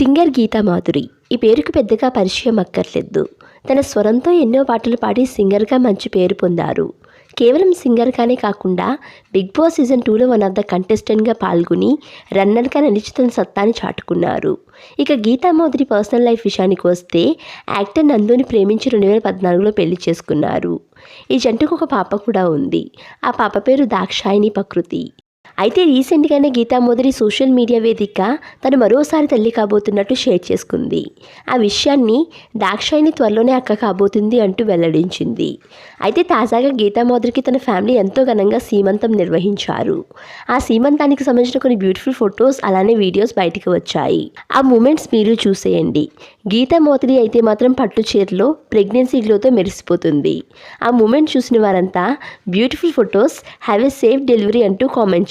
Singer Gita Madhuri. ఈ పేరుకు పెద్దగా పరిచయం అక్కర్లేదు. తన స్వరంతో ఎన్నో పాటలు పాడి సింగర్గా మంచి పేరు పొందారు. కేవలం సింగర్గానే కాకుండా బిగ్ బాస్ సీజన్ టూలో వన్ ఆఫ్ ద కంటెస్టెంట్గా పాల్గొని రన్నర్గా నిలిచి తన సత్తాని చాటుకున్నారు. ఇక గీతా మాధురి పర్సనల్ లైఫ్ విషయానికి వస్తే యాక్టర్ నందుని ప్రేమించి రెండు వేల పద్నాలుగులో పెళ్ళి చేసుకున్నారు. ఈ జంటకు ఒక పాప కూడా ఉంది. ఆ పాప పేరు దాక్షాయిని ప్రకృతి. అయితే రీసెంట్గానే గీతా మోదరి సోషల్ మీడియా వేదిక తను మరోసారి తల్లి కాబోతున్నట్టు షేర్ చేసుకుంది. ఆ విషయాన్ని దాక్షాయిని త్వరలోనే అక్క కాబోతుంది అంటూ వెల్లడించింది. అయితే తాజాగా గీతా మోదరికి తన ఫ్యామిలీ ఎంతో ఘనంగా సీమంతం నిర్వహించారు. ఆ సీమంతానికి సంబంధించిన కొన్ని బ్యూటిఫుల్ ఫొటోస్ అలానే వీడియోస్ బయటికి వచ్చాయి. ఆ మూమెంట్స్ మీరు చూసేయండి. గీతా మోదరి అయితే మాత్రం పట్టు చీరలో ప్రెగ్నెన్సీ గ్లోతో మెరిసిపోతుంది. ఆ మూమెంట్ చూసిన వారంతా beautiful photos have a safe delivery అంటూ కామెంట్